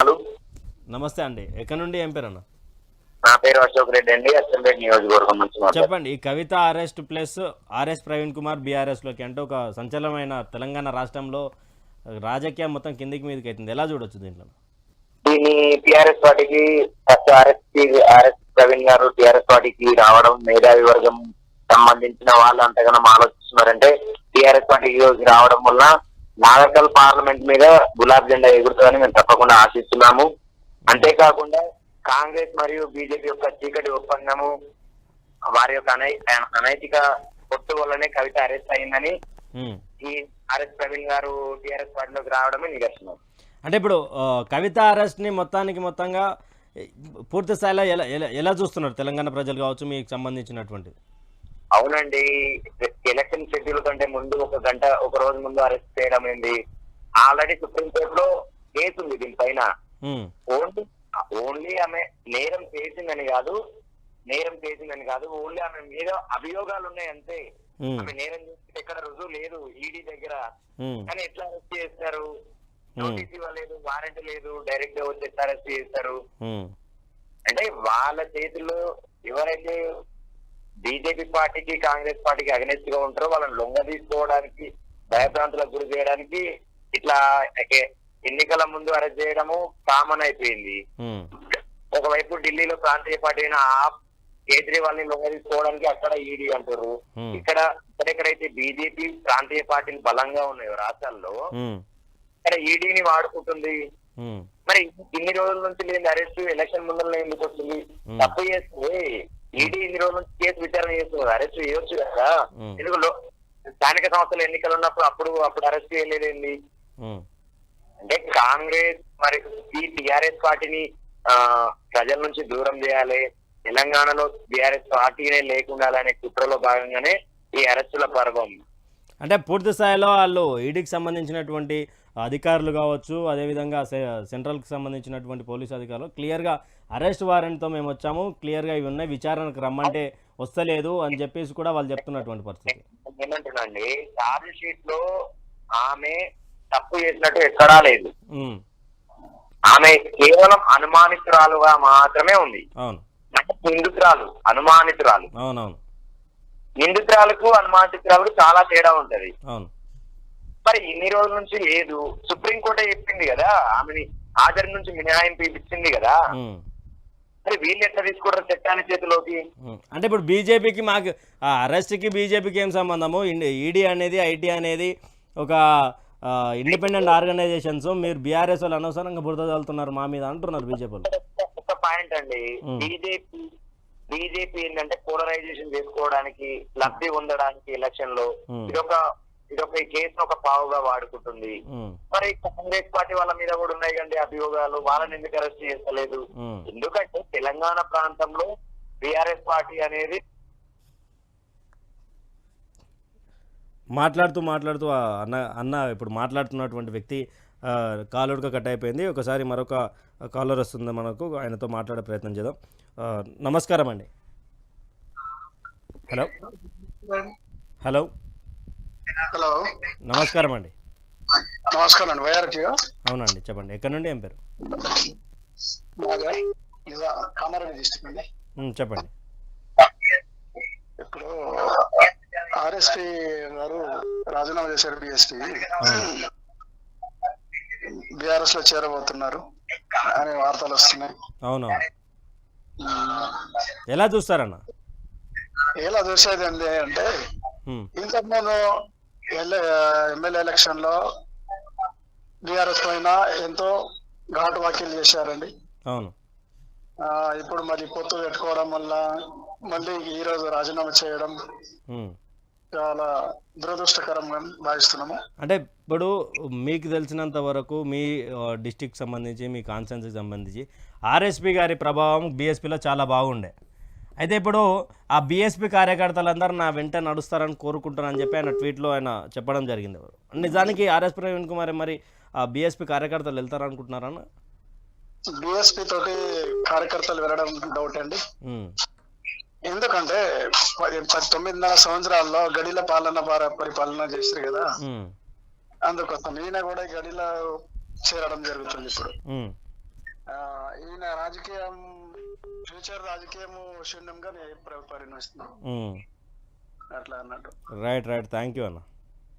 Hello. నమస్తే అండి. ఎక్కడి నుండి? ఏం పేరు అన్న నా పేరు అశోక్ రెడ్డి అండి. అచ్చంపేట నియోజకవర్గం నుంచి. చెప్పండి. ఈ Kavitha arrest plus RS Praveen Kumar బీఆర్ఎస్లోకి అంటే ఒక సంచలనమైన తెలంగాణ రాష్ట్రంలో రాజకీయం మొత్తం కిందికి మీదకి అవుతుంది. ఎలా చూడొచ్చు దీంట్లో? దీన్ని టిఆర్ఎస్ పార్టీకి ఫస్ట్ ఆర్ఎస్ ఆర్ఎస్ ప్రవీణ్ గారు టిఆర్ఎస్ పార్టీకి రావడం మేధావి వర్గం సంబంధించిన వాళ్ళు అంతగానో ఆలోచిస్తున్నారంటే టిఆర్ఎస్ పార్టీకి రావడం వల్ల నాగర్కల్ పార్లమెంట్ మీద గులాబ్ జెండా ఎగురుతుందని మేము తప్పకుండా ఆశిస్తున్నాము. అంతేకాకుండా కాంగ్రెస్ మరియు బీజేపీ యొక్క చీకటి ఒప్పందము వారి యొక్క అనై అనైతిక పొత్తు వల్లనే కవిత అరెస్ట్ అయిందని. ఈ ఆర్ఎస్ ప్రవీణ్ గారు టిఆర్ఎస్ పార్టీలోకి రావడమే నిదర్శనం. అంటే ఇప్పుడు కవిత అరెస్ట్ని మొత్తానికి మొత్తంగా పూర్తి స్థాయిలో ఎలా ఎలా ఎలా చూస్తున్నారు తెలంగాణ ప్రజలు కావచ్చు మీకు సంబంధించినటువంటి? అవునండి ఎలక్షన్ షెడ్యూల్ కంటే ముందు ఒక గంట ఒక రోజు ముందు అరెస్ట్ చేయడం ఏంది ఆల్రెడీ సుప్రీం కోర్టులో కేసు ఉంది దీనిపైన. ఓన్లీ ఓన్లీ ఆమె నేరం చేసిందని కాదు నేరం చేసిందని కాదు ఓన్లీ ఆమె మీద అభియోగాలు ఉన్నాయి అంతే. ఆమె నేరం చేసింది ఎక్కడ రుజువు లేదు ఈడీ దగ్గర ఉమ్. కానీ ఎట్లా అరెస్ట్ చేస్తారు నోటీస్ ఇవ్వలేదు వారెంట్ లేదు డైరెక్ట్గా వచ్చి ఎట్లా అరెస్ట్ చేస్తారు. అంటే వాళ్ళ చేతుల్లో ఎవరైతే బీజేపీ పార్టీకి కాంగ్రెస్ పార్టీకి అగనెస్ట్గా ఉంటారో వాళ్ళని లొంగ తీసుకోవడానికి భయభ్రాంతులకు గురి చేయడానికి ఇట్లా ఎన్నికల ముందు అరెస్ట్ చేయడము కామన్ అయిపోయింది. ఒకవైపు ఢిల్లీలో ప్రాంతీయ పార్టీ అయిన ఆప్ కేజ్రీవాల్ని లొంగ తీసుకోవడానికి అక్కడ ఈడీ అంటారు. ఇక్కడ ఎక్కడెక్కడైతే బీజేపీ ప్రాంతీయ పార్టీలు బలంగా ఉన్నాయో రాష్ట్రాల్లో. ఇక్కడ ఈడీని వాడుకుంటుంది. మరి ఇన్ని రోజుల నుంచి లేని అరెస్ట్ ఎలక్షన్ ముందర ఎందుకు వస్తుంది. తప్పు చేస్తే ఈడీ ఇన్ని రోజుల నుంచి కేసు విచారణ చేస్తున్నారు. అరెస్ట్ చేయొచ్చు కదా. ఎందుకు స్థానిక సంస్థల ఎన్నికలు ఉన్నప్పుడు అప్పుడు అప్పుడు అరెస్ట్ చేయలేదండి. అంటే కాంగ్రెస్ మరి ఈ టిఆర్ఎస్ పార్టీని ఆ ప్రజల నుంచి దూరం చేయాలి. తెలంగాణలో టిఆర్ఎస్ పార్టీనే లేకుండా అనే కుట్రలో భాగంగానే ఈ అరెస్టుల పర్వం. అంటే పూర్తి స్థాయిలో వాళ్ళు ఈడీకి సంబంధించినటువంటి అధికారులు కావచ్చు అదేవిధంగా సె- సెంట్రల్కి సంబంధించినటువంటి పోలీసు అధికారులు క్లియర్గా అరెస్ట్ వారెంట్తో మేము వచ్చాము. క్లియర్గా ఇవి ఉన్నాయి. విచారణకు రమ్మంటే వస్తలేదు అని చెప్పేసి కూడా వాళ్ళు చెప్తున్నటువంటి పరిస్థితి. ఏమంటున్నా అండి ఛార్జ్ షీట్లో ఆమె తప్పు చేసినట్టు ఎక్కడా లేదు. ఆమె కేవలం అనుమానితురాలుగా మాత్రమే ఉంది. అవును. నిందితురాలు అనుమానితురాలు. అవునవును. నిందితురాలకు అనుమానితురాలకు చాలా తేడా ఉంటది. అవును. మరి ఇన్ని రోజుల నుంచి లేదు. సుప్రీంకోర్టే చెప్పింది కదా ఆమెని హాజరు నుంచి మినహాయింపు ఇచ్చింది కదా. మరి వీళ్ళు ఎట్లా తీసుకుంటారు చట్టాన్ని చేతిలోకి. అంటే ఇప్పుడు బీజేపీకి మాకు ఆ అరెస్ట్కి బీజేపీకి ఏం సంబంధము? ఈడీ అనేది ఐటీ అనేది ఒక ఇండిపెండెంట్ ఆర్గనైజేషన్స్ మీరు బీఆర్ఎస్ వాళ్ళు అనవసరంగా బురద చల్లుతున్నారు మా మీద అంటున్నారు బీజేపీ ఒక పాయింట్ అండి. బీజేపీ బీజేపీ ఏంటంటే పోలరైజేషన్ చేసుకోవడానికి లబ్ధి పొందడానికి ఎలక్షన్లో Hmm. ఇదొక ఇదొక ఈ కేసును ఒక పావుగా వాడుకుంటుంది. మరి కాంగ్రెస్ పార్టీ వాళ్ళ మీద కూడా ఉన్నాయి కండి అభియోగాలు. వాళ్ళని ఎందుకు అరెస్ట్ చేస్తలేదు. ఎందుకంటే తెలంగాణ ప్రాంతంలో బీఆర్ఎస్ పార్టీ అనేది మాట్లాడుతూ మాట్లాడుతూ ఆ అన్న అన్న ఇప్పుడు మాట్లాడుతున్నటువంటి వ్యక్తి ఆ, కాలుడుగా కట్ అయిపోయింది. ఒకసారి మరొక కాలర్ వస్తుంది మనకు. ఆయనతో మాట్లాడే ప్రయత్నం చేద్దాం. నమస్కారం అండి. హలో. హలో. హలో. నమస్కారం అండి. నమస్కారం అండి. వైఆర్టీ అవునండి చెప్పండి. ఎక్కడి నుండి ఏం పేరు? మాది కామారెడ్డి డిస్ట్రిక్ట్ అండి. చెప్పండి. ఇప్పుడు ఆర్ఎస్పి గారు రాజీనామా చేశారు బిఎస్పి. బీఆర్ఎస్లో చేరబోతున్నారు. అనే వార్తలు వస్తున్నాయి. అవునవును. ఎలా చూస్తారన్న? ఎలా చూసేది అంటే ఉమ్, ఇంతకుముందు ఎమ్మెల్యే ఎలక్షన్లో బీఆర్ఎస్ పైన ఎంతో ఘాటు వ్యాఖ్యలు చేశారండి. అవును. ఆ, ఇప్పుడు మరి పొత్తు పెట్టుకోవడం వల్ల మళ్ళీ ఈ రోజు రాజీనామా చేయడం. చాలా దురదృష్టకరంగా భావిస్తున్నాము. అంటే ఇప్పుడు మీకు తెలిసినంత వరకు మీ డిస్టిక్ సంబంధించి మీ కాన్స్టెన్సీకి సంబంధించి ఆర్ఎస్పి గారి ప్రభావం బీఎస్పీలో చాలా బాగుండే. అయితే ఇప్పుడు ఆ బీఎస్పీ కార్యకర్తలందరూ నా వెంట నడుస్తారని కోరుకుంటారని చెప్పి ఆయన ట్వీట్లో ఆయన చెప్పడం జరిగింది. నిజానికి ఆర్ఎస్ ప్రవీణ్ కుమార్ మరి ఆ బీఎస్పీ కార్యకర్తలు వెళ్తారనుకుంటున్నారన్న? బిఎస్పి తోటి కార్యకర్తలు వెళ్ళడం డౌట్ అండి. ఎందుకంటే తొమ్మిదిన్నర సంవత్సరాల్లో గడిల పాలన పర- పరిపాలన చేశారు కదా. అందుకోసం ఈయన కూడా గడిలో చేరడం జరుగుతుంది ఇప్పుడు. ఈయన రాజకీయం ఫ్యూచర్ రాజకీయము శూన్యంగా నేను ప్ర- పరిగణిస్తున్నాను ఉమ్. అట్లా అన్నట్టు. రైట్ రైట్ థ్యాంక్ యూ అన్న.